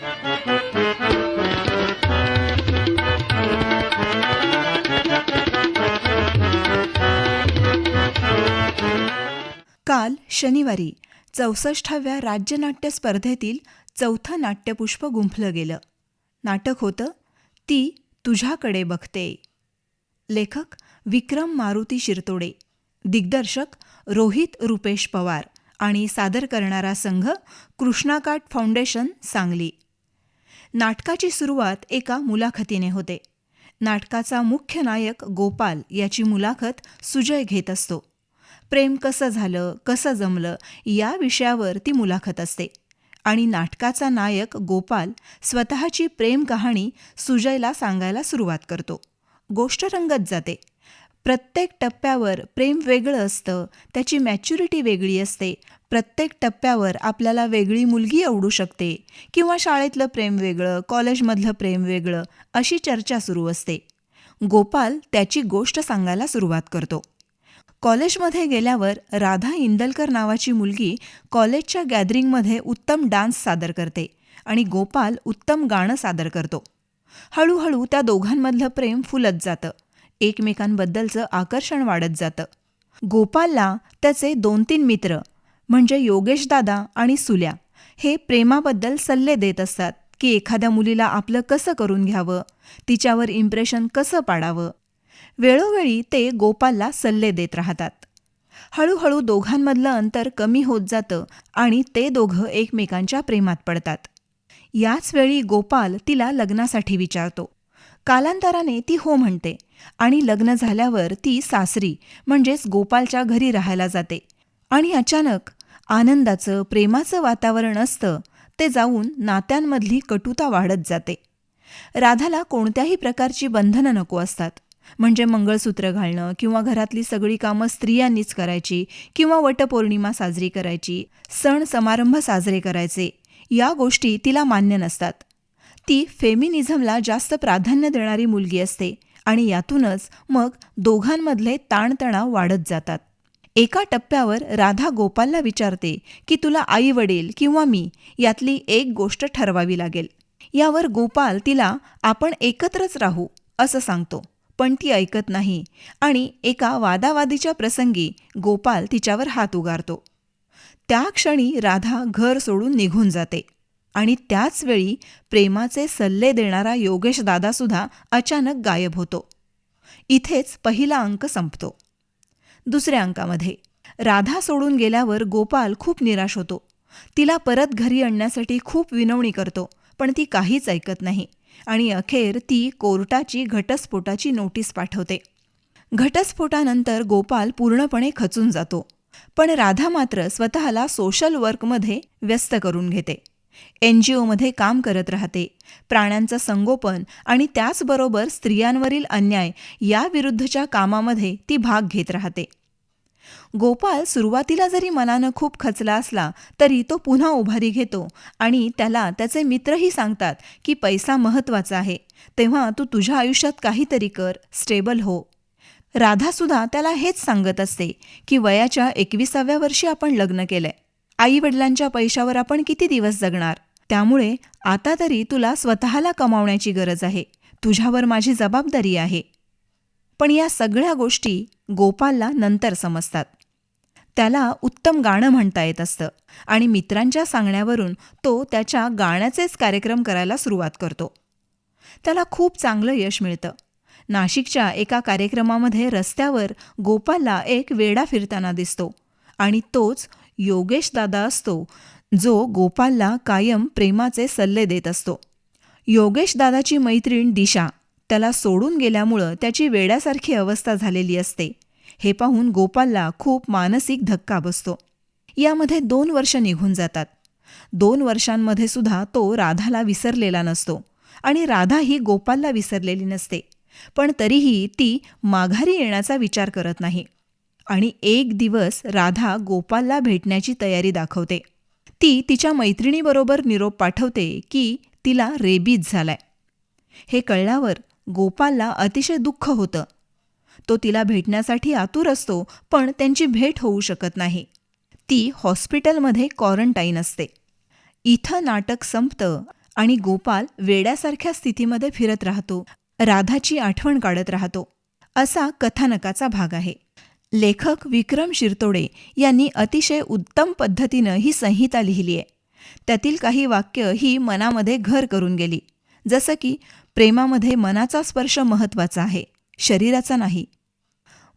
काल शनिवारी चौसष्टाव्या राज्यनाट्य स्पर्धेतील चौथं नाट्यपुष्प गुंफलं गेलं. नाटक होतं ती तुझ्याकडे बघते. लेखक विक्रम मारुती शिरतोडे दिग्दर्शक रोहित रुपेश पवार आणि सादर करणारा संघ कृष्णाकाठ फाउंडेशन सांगली. नाटकाची सुरुवात एका मुलाखतीने होते. नाटकाचा मुख्य नायक गोपाल याची मुलाखत सुजय घेत असतो. प्रेम कसं झालं कसं जमलं या विषयावर ती मुलाखत असते. आणि नाटकाचा नायक गोपाल स्वतःची प्रेम कहाणी सुजयला सांगायला सुरुवात करतो. गोष्ट रंगत जाते. प्रत्येक टप्प्यावर प्रेम वेगळं असतं त्याची मॅच्युरिटी वेगळी असते. प्रत्येक टप्प्यावर आपल्याला वेगळी मुलगी आवडू शकते किंवा शाळेतलं प्रेम वेगळं कॉलेजमधलं प्रेम वेगळं अशी चर्चा सुरू असते. गोपाल त्याची गोष्ट सांगायला सुरुवात करतो. कॉलेजमध्ये गेल्यावर राधा इंदलकर नावाची मुलगी कॉलेजच्या गॅदरिंगमध्ये उत्तम डान्स सादर करते आणि गोपाल उत्तम गाणं सादर करतो. हळूहळू त्या दोघांमधलं प्रेम फुलत जातं. एकमेकांबद्दलचं आकर्षण वाढत जातं. गोपालला त्याचे दोन तीन मित्र म्हणजे योगेशदादा आणि सुल्या हे प्रेमाबद्दल सल्ले देत असतात की एखाद्या मुलीला आपलं कसं करून घ्यावं तिच्यावर इम्प्रेशन कसं पाडावं. वेळोवेळी ते गोपालला सल्ले देत राहतात. हळूहळू दोघांमधलं अंतर कमी होत जातं आणि ते दोघं एकमेकांच्या प्रेमात पडतात. याच वेळी गोपाल तिला लग्नासाठी विचारतो. कालांतराने ती हो म्हणते आणि लग्न झाल्यावर ती सासरी म्हणजेच गोपालच्या घरी राहायला जाते. आणि अचानक आनंदाचं प्रेमाचं वातावरण असतं ते जाऊन नात्यांमधली कटुता वाढत जाते. राधाला कोणत्याही प्रकारची बंधनं नको असतात. म्हणजे मंगळसूत्र घालणं किंवा घरातली सगळी कामं स्त्रियांनीच करायची किंवा वटपौर्णिमा साजरी करायची सण समारंभ साजरे करायचे या गोष्टी तिला मान्य नसतात. ती फेमिनिझमला जास्त प्राधान्य देणारी मुलगी असते आणि यातूनच मग दोघांमधले ताणतणाव वाढत जातात. एका टप्प्यावर राधा गोपालला विचारते की तुला आई वडील किंवा मी यातली एक गोष्ट ठरवावी लागेल. यावर गोपाल तिला आपण एकत्रच राहू असं सांगतो. पण ती ऐकत नाही आणि एका वादावादीच्या प्रसंगी गोपाल तिच्यावर हात उगारतो. त्या क्षणी राधा घर सोडून निघून जाते. आणि त्याच वेळी प्रेमाचे सल्ले देणारा योगेश दादासुद्धा अचानक गायब होतो. इथेच पहिला अंक संपतो. दुसऱ्या अंकामध्ये राधा सोडून गेल्यावर गोपाल खूप निराश होतो. तिला परत घरी आणण्यासाठी खूप विनवणी करतो पण ती काहीच ऐकत नाही आणि अखेर ती कोर्टाची घटस्फोटाची नोटीस पाठवते. घटस्फोटानंतर गोपाल पूर्णपणे खचून जातो पण राधा मात्र स्वतःला सोशल वर्कमध्ये व्यस्त करून घेते. एन जी ओमध्ये काम करत राहते. प्राण्यांचं संगोपन आणि त्याचबरोबर स्त्रियांवरील अन्याय याविरुद्धच्या कामामध्ये ती भाग घेत राहते. गोपाल सुरुवातीला जरी मनानं खूप खचला असला तरी तो पुन्हा उभारी घेतो आणि त्याला त्याचे मित्रही सांगतात की पैसा महत्त्वाचा आहे. तेव्हा तू तुझ्या आयुष्यात काहीतरी कर स्टेबल हो. राधासुद्धा त्याला हेच सांगत असते की वयाच्या एकविसाव्या वर्षी आपण लग्न केलंय. आई वडिलांच्या पैशावर आपण किती दिवस जगणार? त्यामुळे आता तरी तुला स्वतःला कमावण्याची गरज आहे. तुझ्यावर माझी जबाबदारी आहे. पण या सगळ्या गोष्टी गोपालला नंतर समजतात. त्याला उत्तम गाणं म्हणता येत असतं आणि मित्रांच्या सांगण्यावरून तो त्याच्या गाण्याचेच कार्यक्रम करायला सुरुवात करतो. त्याला खूप चांगलं यश मिळतं. नाशिकच्या एका कार्यक्रमामध्ये रस्त्यावर गोपालला एक वेडा फिरताना दिसतो आणि तोच योगेश दादा असतो जो गोपालला कायम प्रेमाचे सल्ले देत असतो. योगेश दादाची मैत्रीण दिशा त्याला सोडून गेल्यामुळं त्याची वेड्यासारखी अवस्था झालेली असते. हे पाहून गोपालला खूप मानसिक धक्का बसतो. यामध्ये दोन वर्ष निघून जातात. दोन वर्षांमध्ये सुद्धा तो राधाला विसरलेला नसतो आणि राधा ही गोपालला विसरलेली नसते. पण तरीही ती माघारी येण्याचा विचार करत नाही. आणि एक दिवस राधा गोपालला भेटण्याची तयारी दाखवते. ती तिच्या मैत्रिणीबरोबर निरोप पाठवते की तिला रेबीज झालाय. हे कळल्यावर गोपालला अतिशय दुःख होतं. तो तिला भेटण्यासाठी आतुर असतो पण त्यांची भेट होऊ शकत नाही. ती हॉस्पिटलमध्ये क्वारंटाईन असते. इथं नाटक संपतं आणि गोपाल वेड्यासारख्या स्थितीमध्ये फिरत राहतो. राधाची आठवण काढत राहतो. असा कथानकाचा भाग आहे. लेखक विक्रम शिरतोडे यांनी अतिशय उत्तम पद्धतीनं ही संहिता लिहिली आहे. त्यातील काही वाक्य ही मनामध्ये घर करून गेली. जसं की प्रेमामध्ये मनाचा स्पर्श महत्त्वाचा आहे शरीराचा नाही.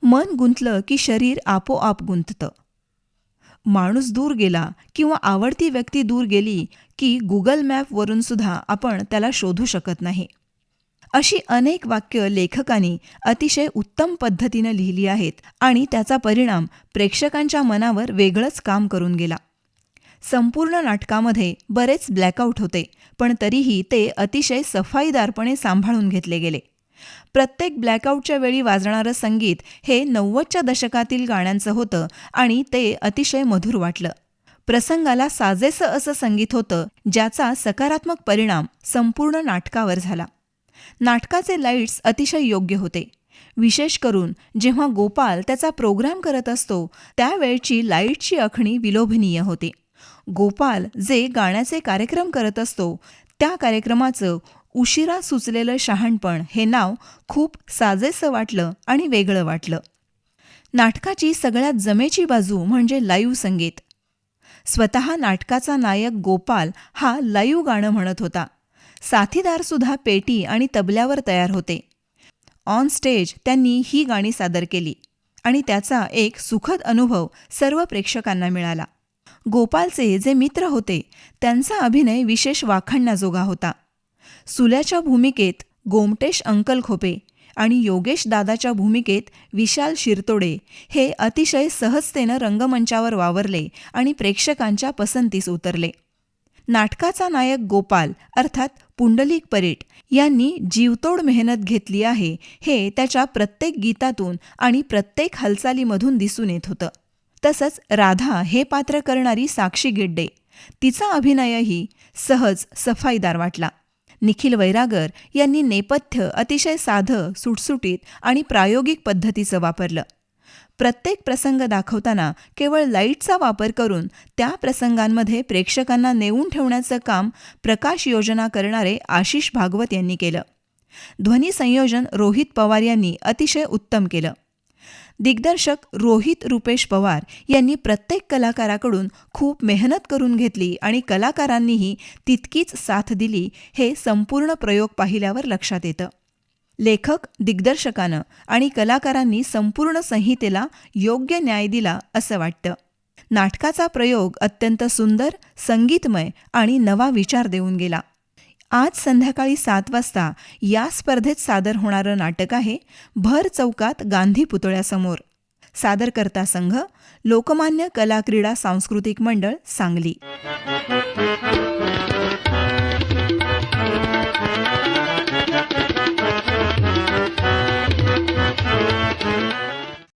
मन गुंतलं की शरीर आपोआप गुंततं. माणूस दूर गेला किंवा आवडती व्यक्ती दूर गेली की गुगल मॅपवरून सुद्धा आपण त्याला शोधू शकत नाही. अशी अनेक वाक्य लेखकांनी अतिशय उत्तम पद्धतीनं लिहिली आहेत आणि त्याचा परिणाम प्रेक्षकांच्या मनावर वेगळंच काम करून गेला. संपूर्ण नाटकामध्ये बरेच ब्लॅकआउट होते पण तरीही ते अतिशय सफाईदारपणे सांभाळून घेतले गेले. प्रत्येक ब्लॅकआउटच्या वेळी वाजणारं संगीत हे नव्वदच्या दशकातील गाण्यांचं होतं आणि ते अतिशय मधुर वाटलं. प्रसंगाला साजेसं असं संगीत होतं ज्याचा सकारात्मक परिणाम संपूर्ण नाटकावर झाला. नाटकाचे लाईट्स अतिशय योग्य होते. विशेष करून जेव्हा गोपाल त्याचा प्रोग्राम करत असतो त्यावेळची लाईटची आखणी विलोभनीय होते. गोपाल जे गाण्याचे कार्यक्रम करत असतो त्या कार्यक्रमाचं उशिरा सुचलेलं शहाणपण हे नाव खूप साजेसं वाटलं आणि वेगळं वाटलं. नाटकाची सगळ्यात जमेची बाजू म्हणजे लाईव्ह संगीत. स्वतः नाटकाचा नायक गोपाल हा लाईव्ह गाणं म्हणत होता. साथीदारसुद्धा पेटी आणि तबल्यावर तयार होते. ऑन स्टेज त्यांनी ही गाणी सादर केली आणि त्याचा एक सुखद अनुभव सर्व प्रेक्षकांना मिळाला. गोपालचे जे मित्र होते त्यांचा अभिनय विशेष वाखाणण्याजोगा होता. सुल्याच्या भूमिकेत गोमटेश अंकल खोपे आणि योगेश दादाच्या भूमिकेत विशाल शिरतोडे हे अतिशय सहजतेनं रंगमंचावर वावरले आणि प्रेक्षकांच्या पसंतीस उतरले. नाटकाचा नायक गोपाल अर्थात पुंडलिक परेट यांनी जीवतोड मेहनत घेतली आहे हे त्याच्या प्रत्येक गीतातून आणि प्रत्येक हालचालीमधून दिसून येत होतं. तसंच राधा हे पात्र करणारी साक्षी गिड्डे तिचा अभिनयही सहज सफाईदार वाटला. निखिल वैरागर यांनी नेपथ्य अतिशय साधं सुटसुटीत आणि प्रायोगिक पद्धतीचं वापरलं. प्रत्येक प्रसंग दाखवताना केवळ लाईटचा वापर करून त्या प्रसंगांमध्ये प्रेक्षकांना नेऊन ठेवण्याचं काम प्रकाश योजना करणारे आशिष भागवत यांनी केलं. ध्वनी संयोजन रोहित पवार यांनी अतिशय उत्तम केलं. दिग्दर्शक रोहित रुपेश पवार यांनी प्रत्येक कलाकाराकडून खूप मेहनत करून घेतली आणि कलाकारांनीही तितकीच साथ दिली हे संपूर्ण प्रयोग पाहिल्यावर लक्षात येतं. लेखक दिग्दर्शकानं आणि कलाकारांनी संपूर्ण संहितेला योग्य न्याय दिला असं वाटतं. नाटकाचा प्रयोग अत्यंत सुंदर संगीतमय आणि नवा विचार देऊन गेला. आज संध्याकाळी सात वाजता या स्पर्धेत सादर होणारं नाटक आहे भर चौकात गांधी पुतळ्यासमोर. सादरकर्ता संघ लोकमान्य कला क्रीडा सांस्कृतिक मंडळ सांगली.